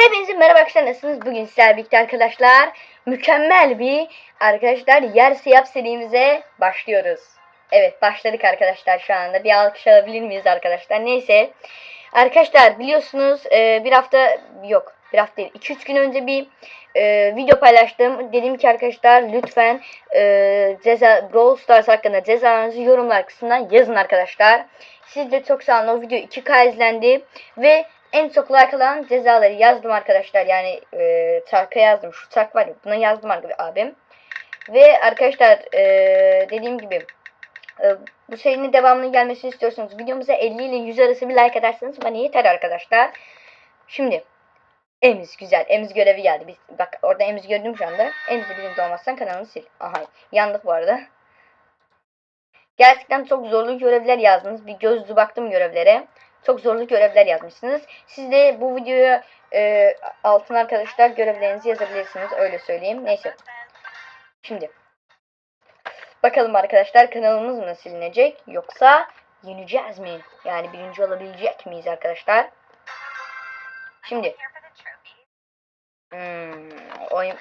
Hepinize merhaba arkadaşlar nasılsınız? Bugün sizlerle birlikte arkadaşlar mükemmel bir arkadaşlar yer siyap serimize başlıyoruz. Evet başladık arkadaşlar şu anda. Bir alkış alabilir miyiz arkadaşlar? Neyse. Arkadaşlar biliyorsunuz e, bir hafta yok bir hafta değil 2-3 gün önce bir e, video paylaştım. Dedim ki arkadaşlar lütfen e, ceza, Brawl Stars hakkında cezalarınızı yorumlar kısmından yazın arkadaşlar. Siz de çok sağ olun. O video 2K izlendi ve en çok like alan cezaları yazdım arkadaşlar. Yani e, çarka yazdım. Şu çark var ya buna yazdım abim. Ve arkadaşlar e, dediğim gibi e, bu serinin devamının gelmesini istiyorsanız videomuza 50 ile 100 arası bir like ederseniz bana yeter arkadaşlar. Şimdi Emiz güzel. Emiz görevi geldi. Biz, bak orada Emiz gördüm şu anda. Emiz'i birinci olmazsan kanalını sil. Aha yandık bu arada. Gerçekten çok zorlu görevler yazdınız. Bir gözlü baktım görevlere. Çok zorlu görevler yazmışsınız. Siz de bu videoya e, altın arkadaşlar görevlerinizi yazabilirsiniz. Öyle söyleyeyim. Neyse. Şimdi. Bakalım arkadaşlar kanalımız mı silinecek yoksa yeneceğiz mi? Yani birinci olabilecek miyiz arkadaşlar? Şimdi. Hmm, oyun.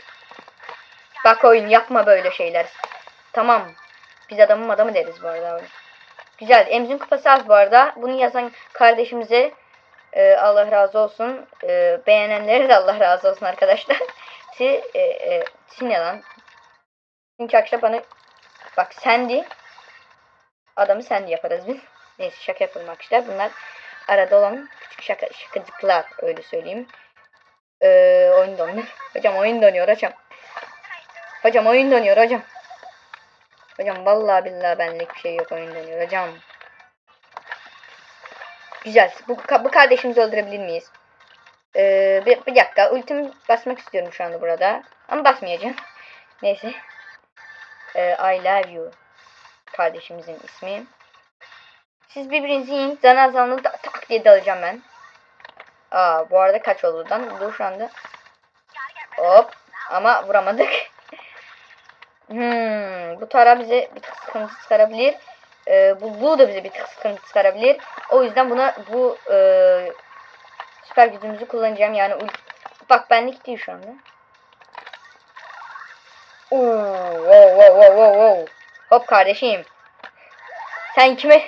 Bak oyun yapma böyle şeyler. Tamam. Biz adamın adamı deriz bu arada. Güzel. Emzin kupası az bu arada. Bunu yazan kardeşimize e, Allah razı olsun. E, beğenenlere de Allah razı olsun arkadaşlar. Si, e, e, si ne? Çünkü akşam bana bak sendi. Adamı sendi yaparız biz. Neyse şaka yapalım arkadaşlar. Bunlar arada olan küçük şaka, şakacıklar öyle söyleyeyim. Ee, oyun donuyor. Hocam oyun donuyor hocam. Hocam oyun donuyor hocam. Hocam vallahi billahi benlik bir şey yok oyun dönüyor hocam. Güzel. Bu, bu kardeşimizi öldürebilir miyiz? Ee, bir, bir dakika. Ultimi basmak istiyorum şu anda burada. Ama basmayacağım. Neyse. Ee, I love you. Kardeşimizin ismi. Siz birbirinizi yiyin. Zanazanlı da, tak diye dalacağım ben. Aa bu arada kaç oldu lan? Dur şu anda. Hop. Ama vuramadık. Hmm, bu tara bize bir tık sıkıntı çıkarabilir. Ee, bu, bu da bize bir tık sıkıntı çıkarabilir. O yüzden buna bu e, süper gücümüzü kullanacağım. Yani bak benlik değil şu anda. Oo, wow, wow, wow, wow, wow. Hop kardeşim. Sen kime?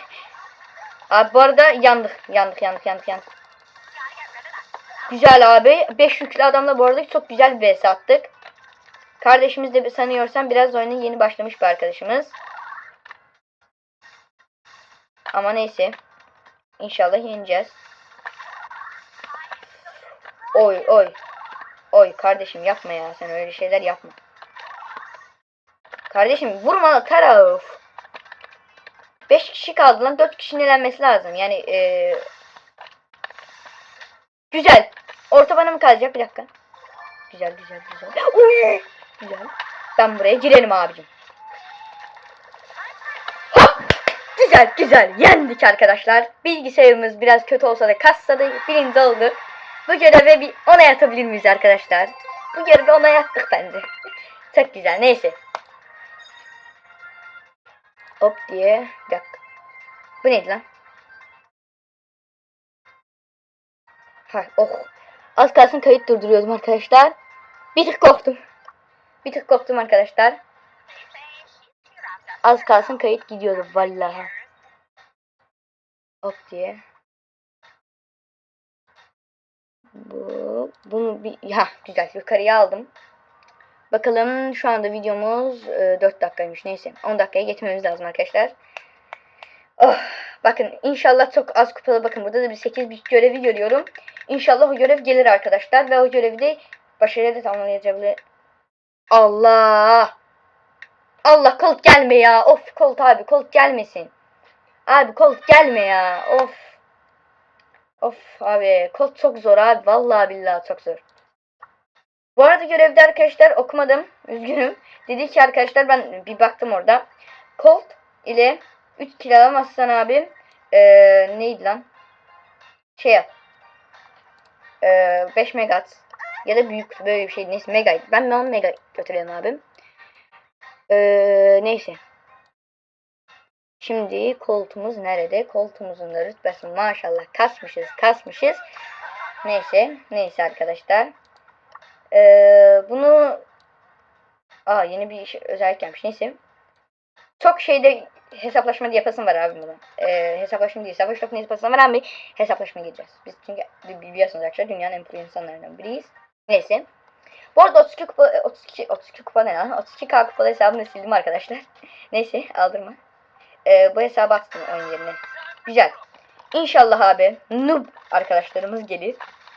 Abi bu arada yandık. Yandık, yandık, yandık, yandık. Güzel abi. 5 yüklü adamla bu arada çok güzel bir vs attık. Kardeşimiz de sanıyorsam biraz oyuna yeni başlamış bir arkadaşımız. Ama neyse. İnşallah yeneceğiz. Oy oy. Oy kardeşim yapma ya. Sen öyle şeyler yapma. Kardeşim vurma taraf. 5 kişi kaldı lan. 4 kişinin elenmesi lazım. Yani ee... Güzel. Orta bana mı kalacak? Bir dakika. Güzel güzel güzel. Uy! Güzel. Ben buraya girelim abicim. Güzel güzel. Yendik arkadaşlar. Bilgisayarımız biraz kötü olsa da kassa da birinci oldu. Bu görevi bir ona yatabilir miyiz arkadaşlar? Bu görevi ona yattık bence. Çok güzel. Neyse. Hop diye. Bir dakika. Bu neydi lan? Ha, oh. Az kalsın kayıt durduruyordum arkadaşlar. Bir tık korktum. Bir tık korktum arkadaşlar. Az kalsın kayıt gidiyordu vallahi. Hop diye. Bu, bunu bir, ha güzel yukarıya aldım. Bakalım şu anda videomuz e, 4 dakikaymış neyse. 10 dakikaya geçmemiz lazım arkadaşlar. Oh, bakın inşallah çok az kupalı bakın burada da bir 8 bir görevi görüyorum. İnşallah o görev gelir arkadaşlar ve o görevi de başarıyla tamamlayacağım. Allah! Allah kolt gelme ya. Of kolt abi kolt gelmesin. Abi kolt gelme ya. Of. Of abi kolt çok zor abi. Vallahi billahi çok zor. Bu arada görevde arkadaşlar okumadım. Üzgünüm. Dedi ki arkadaşlar ben bir baktım orada. Colt ile 3 kill alamazsan abi ee, neydi lan? Şey yap. Ee, 5 megat ya da büyük böyle bir şey neyse mega ben ben mega götürelim abim. Ee, neyse. Şimdi koltuğumuz nerede? Koltuğumuzun da rütbesi maşallah kasmışız kasmışız. Neyse. Neyse arkadaşlar. Ee, bunu Aa yeni bir şey, özellik gelmiş. Neyse. Çok şeyde hesaplaşma diye yapasım var abi bunu. Ee, hesaplaşma değil. Savaş topunu yapasım var abi. Hesaplaşma gireceğiz. Biz çünkü biliyorsunuz arkadaşlar dünyanın en pro insanlarından biriyiz. Neyse. Bu arada 32 kupa 32 32 kupa ne lan? 32k kupalı hesabını sildim arkadaşlar. Neyse aldırma. Ee, bu hesabı attım oyun yerine. Güzel. İnşallah abi noob arkadaşlarımız gelir.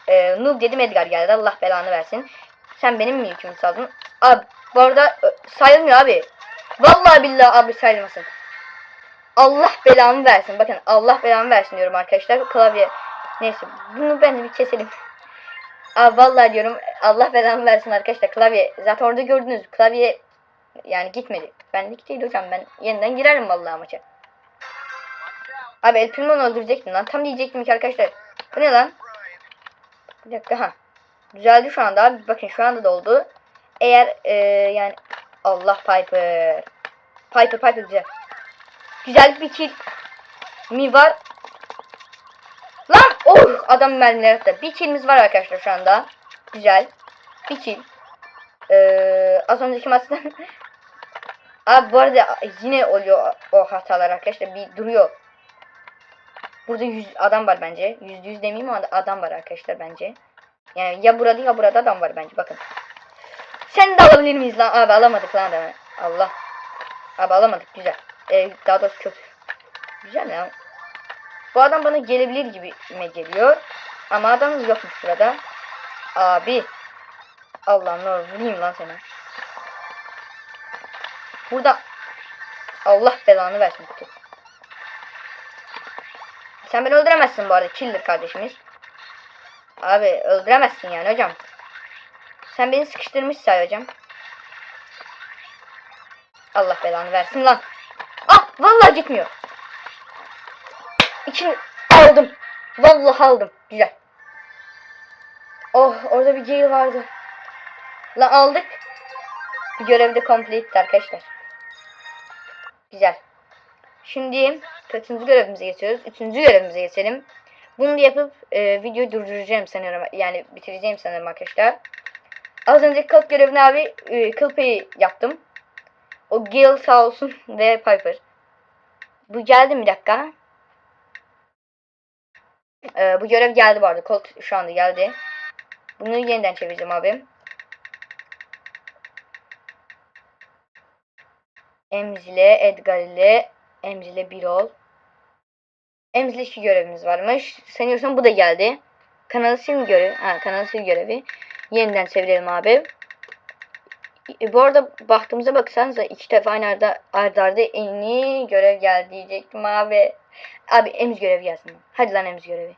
Ee, noob dedim Edgar geldi. Allah belanı versin. Sen benim mi yükümü saldın? Abi bu arada ö, sayılmıyor abi. Vallahi billahi abi sayılmasın. Allah belamı versin. Bakın Allah belamı versin diyorum arkadaşlar. Klavye. Neyse bunu ben de bir keselim. Abi vallahi diyorum Allah belamı versin arkadaşlar. Klavye zaten orada gördünüz. Klavye yani gitmedi. Benlik değil hocam. Ben yeniden girerim vallahi maça. Abi El Primo'nu öldürecektim lan. Tam diyecektim ki arkadaşlar. Bu ne lan? Bir dakika ha. Düzeldi şu anda abi. Bakın şu anda doldu. Eğer e, yani Allah Piper. Piper Piper güzel. Güzel bir kill mi var? Oh adam mermiler attı. Bir killimiz var arkadaşlar şu anda. Güzel. Bir kill. Ee, az önceki maçtan Abi bu arada yine oluyor o hatalar arkadaşlar. Bir duruyor. Burada yüz adam var bence. Yüzde yüz demeyeyim ama adam var arkadaşlar bence. Yani ya burada ya burada adam var bence bakın. Sen de alabilir miyiz lan? Abi alamadık lan adamı. Allah. Abi alamadık güzel. Ee, daha doğrusu kötü. Güzel ya. Bu adam bana gelebilir gibi mi geliyor. Ama adam yokmuş burada. Abi. Allah'ım ne olur vurayım lan seni. Burada Allah belanı versin kutu. Sen beni öldüremezsin bu arada. Killer kardeşimiz. Abi öldüremezsin yani hocam. Sen beni sıkıştırmış say hocam. Allah belanı versin lan. Ah vallahi gitmiyor. İçini aldım. Vallahi aldım. Güzel. Oh orada bir jail vardı. Lan aldık. Bir görev de complete arkadaşlar. Güzel. Şimdi kaçıncı görevimize geçiyoruz? Üçüncü görevimize geçelim. Bunu da yapıp e, videoyu durduracağım sanıyorum. Yani bitireceğim sanırım arkadaşlar. Az önce kılık görevini abi e, kılpayı yaptım. O Gil sağ olsun ve Piper. Bu geldi bir dakika? E, bu görev geldi bu arada. Colt şu anda geldi. Bunu yeniden çevireceğim abi. Emz ile Edgar ile Emz ile Birol. Emz ile iki görevimiz varmış. Sanıyorsam bu da geldi. Kanalı sil görevi. Ha, kanalı sil görevi. Yeniden çevirelim abi. E, bu arada baktığımıza baksanıza iki defa aynı arda, arda arda en iyi görev geldi diyecektim abi. Abi emz görevi yazdım. Hadi lan emz görevi.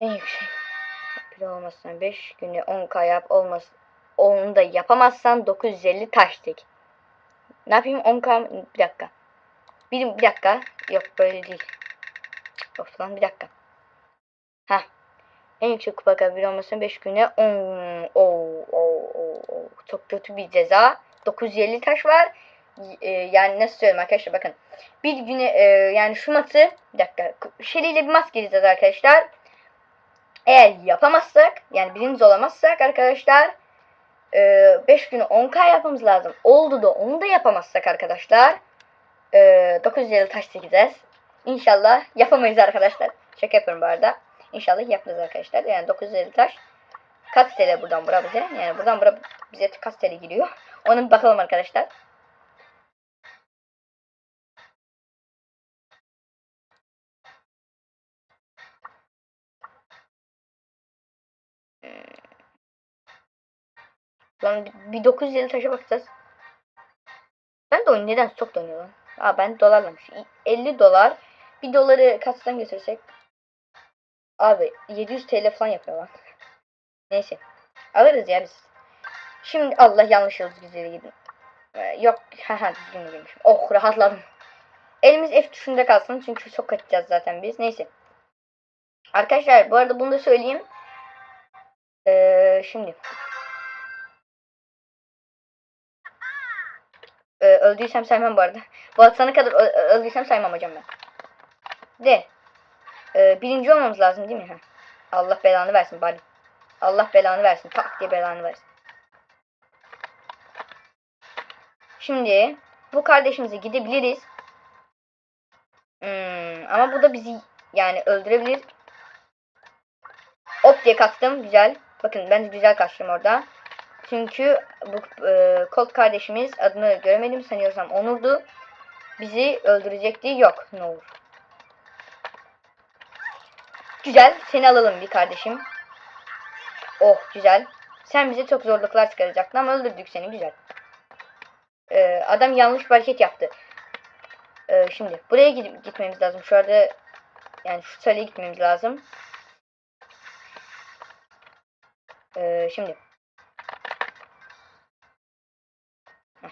En yüksek. Bir olmazsan 5 günde 10k yap olmaz. Onu da yapamazsan 950 taş tek. Ne yapayım 10k bir dakika. Bir, bir dakika. Yok böyle değil. Of lan bir dakika. Ha. En yüksek kupa kabul olmasın 5 güne 10 oh, oh, oh, oh. çok kötü bir ceza. 950 taş var. Ee, yani nasıl söyleyeyim arkadaşlar bakın. Bir güne e, yani şu matı bir dakika. Şeli ile bir mat gireceğiz arkadaşlar. Eğer yapamazsak yani birinci olamazsak arkadaşlar 5 günü 10k yapmamız lazım. Oldu da onu da yapamazsak arkadaşlar e, 950 taş çekeceğiz. İnşallah yapamayız arkadaşlar. Şaka yapıyorum bu arada. İnşallah yaparız arkadaşlar. Yani 950 taş. Kaç buradan bura bize? Yani buradan bura bize kaç TL giriyor? Onu bakalım arkadaşlar. Lan bir 950 taşa bakacağız. Ben de oyun neden çok dönüyor lan? Aa ben dolarlamış. 50 dolar. Bir doları kaçtan götürsek? Abi 700 TL falan yapıyor lan. Neyse. Alırız ya biz. Şimdi Allah yanlış yıldız güzeli gidin. Ee, yok. Haha düzgün girmişim. Oh rahatladım. Elimiz F tuşunda kalsın. Çünkü çok kaçacağız zaten biz. Neyse. Arkadaşlar bu arada bunu da söyleyeyim. Ee, şimdi. Öldüysem saymam bu arada. Bu atana kadar öldüysem saymam hocam ben. De. Ee, birinci olmamız lazım değil mi? Ha. Allah belanı versin bari. Allah belanı versin. Tak diye belanı versin. Şimdi bu kardeşimize gidebiliriz. Hmm, ama bu da bizi yani öldürebilir. Hop diye kaçtım. Güzel. Bakın ben de güzel kaçtım orada. Çünkü bu e, Colt kardeşimiz adını göremedim sanıyorsam Onur'du. Bizi öldürecekti. Yok ne olur. Güzel. Seni alalım bir kardeşim. Oh güzel. Sen bize çok zorluklar çıkaracaktın ama öldürdük seni. Güzel. Ee, adam yanlış bir hareket yaptı. Ee, şimdi buraya gidip gitmemiz lazım. Şu arada yani şu sarıya gitmemiz lazım. Ee, şimdi. Heh.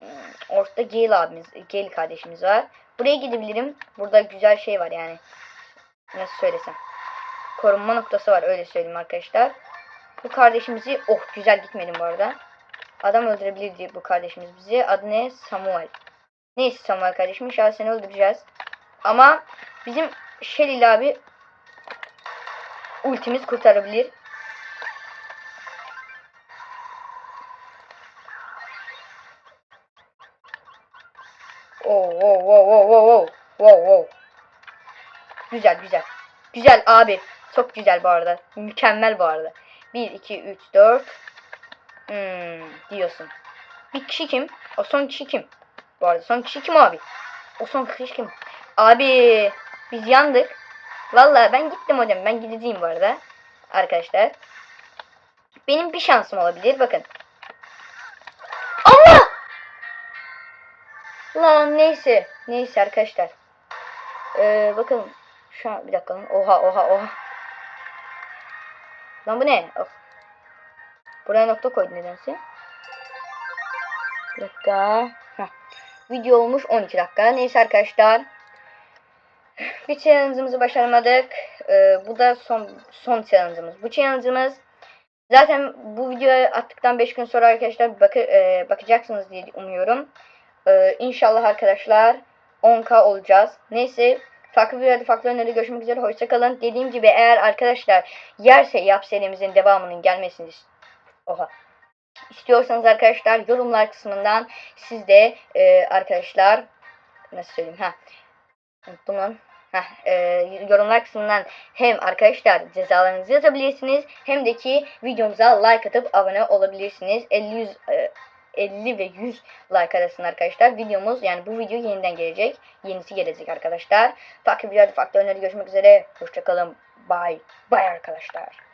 Hmm, Ortada Gale abimiz, Gale kardeşimiz var. Buraya gidebilirim. Burada güzel şey var yani. Nasıl söylesem. Korunma noktası var öyle söyleyeyim arkadaşlar. Bu kardeşimizi oh güzel gitmedim bu arada. Adam öldürebilirdi bu kardeşimiz bizi. Adı ne? Samuel. Neyse Samuel kardeşim inşallah seni öldüreceğiz. Ama bizim Shelly abi ultimiz kurtarabilir. Oh, oh, oh, oh, oh, oh. Güzel, güzel. Güzel abi. Çok güzel bu arada. Mükemmel bu arada. 1, 2, 3, 4. Hmm, diyorsun. Bir kişi kim? O son kişi kim? Bu arada son kişi kim abi? O son kişi kim? Abi biz yandık. Vallahi ben gittim hocam. Ben gideceğim bu arada. Arkadaşlar. Benim bir şansım olabilir. Bakın. Lan neyse. Neyse arkadaşlar. Ee, bakalım. Şu an bir dakika. Oha oha oha. Lan bu ne? Of. Buraya nokta koydum nedense. Bir dakika. Heh. Video olmuş 12 dakika. Neyse arkadaşlar. Bir challenge'ımızı başaramadık. Ee, bu da son son challenge'ımız. Bu challenge'ımız zaten bu videoyu attıktan 5 gün sonra arkadaşlar bakı, e, bakacaksınız diye umuyorum. Ee, inşallah arkadaşlar 10k olacağız. Neyse farklı bir yerde farklı önerde görüşmek üzere. Hoşçakalın. Dediğim gibi eğer arkadaşlar yerse yap serimizin devamının gelmesini Oha. İstiyorsanız arkadaşlar yorumlar kısmından siz de e, arkadaşlar nasıl söyleyeyim ha bunun ha e, yorumlar kısmından hem arkadaşlar cezalarınızı yazabilirsiniz hem de ki videomuza like atıp abone olabilirsiniz 50 100 e, 50 ve 100 like arasında arkadaşlar. Videomuz yani bu video yeniden gelecek. Yenisi gelecek arkadaşlar. Yerde farklı öneri görüşmek üzere. Hoşçakalın bye. Bye arkadaşlar